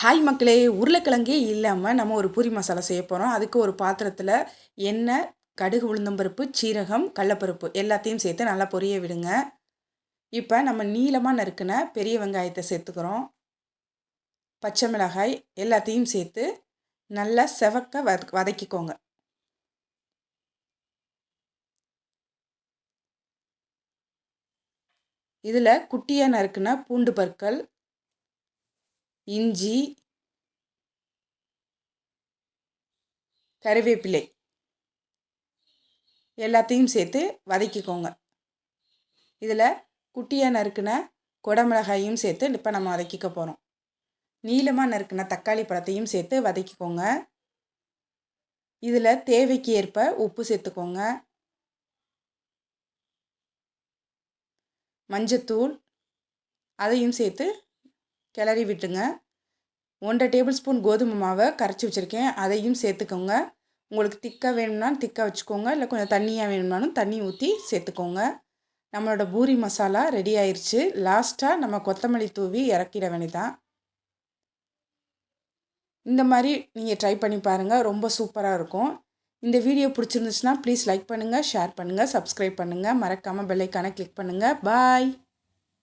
Hi மக்களே உருளைக்கிழங்கே இல்லாமல் நம்ம ஒரு பூரி மசாலா செய்ய போகிறோம் அதுக்கு ஒரு பாத்திரத்தில் எண்ணெய் கடுகு உளுந்தம்பருப்பு சீரகம் கடலப்பருப்பு எல்லாத்தையும் சேர்த்து நல்லா பொரிய விடுங்க. இப்போ நம்ம நீளமாக நறுக்கின பெரிய வெங்காயத்தை சேர்த்துக்கிறோம். பச்சை மிளகாய் எல்லாத்தையும் சேர்த்து நல்லா செவக்க வத வதக்கிக்கோங்க. இதில் குட்டியாக நறுக்கின பூண்டு பற்கள் இஞ்சி கருவேப்பிலை எல்லாத்தையும் சேர்த்து வதக்கிக்கோங்க. இதில் குட்டியாக நறுக்கின குடமிளகாயும் சேர்த்து இப்போ நம்ம வதக்கிக்க போகிறோம் நீளமாக நறுக்கின தக்காளி பழத்தையும் சேர்த்து வதக்கிக்கோங்க. இதில் தேவைக்கு ஏற்ப உப்பு சேர்த்துக்கோங்க. மஞ்சத்தூள் அதையும் சேர்த்து கிளறி விட்டுங்க ஒன்றரை டேபிள் ஸ்பூன் கோதுமை மாவை கரைச்சி வச்சுருக்கேன். அதையும் சேர்த்துக்கோங்க. உங்களுக்கு திக்காக வேணும்னா திக்காக வச்சுக்கோங்க. இல்லை கொஞ்சம் தண்ணியாக வேணும்னாலும் தண்ணி ஊற்றி சேர்த்துக்கோங்க. நம்மளோட பூரி மசாலா ரெடி ஆயிடுச்சு லாஸ்ட்டாக நம்ம கொத்தமல்லி தூவி இறக்கிட வேண்டியதான் இந்த மாதிரி நீங்கள் ட்ரை பண்ணி பாருங்கள் ரொம்ப சூப்பராக இருக்கும். இந்த வீடியோ பிடிச்சிருந்துச்சுன்னா ப்ளீஸ் லைக் பண்ணுங்கள் ஷேர் பண்ணுங்கள் சப்ஸ்கிரைப் பண்ணுங்கள் மறக்காமல் பெல்லைக்கான கிளிக் பண்ணுங்கள் பாய்.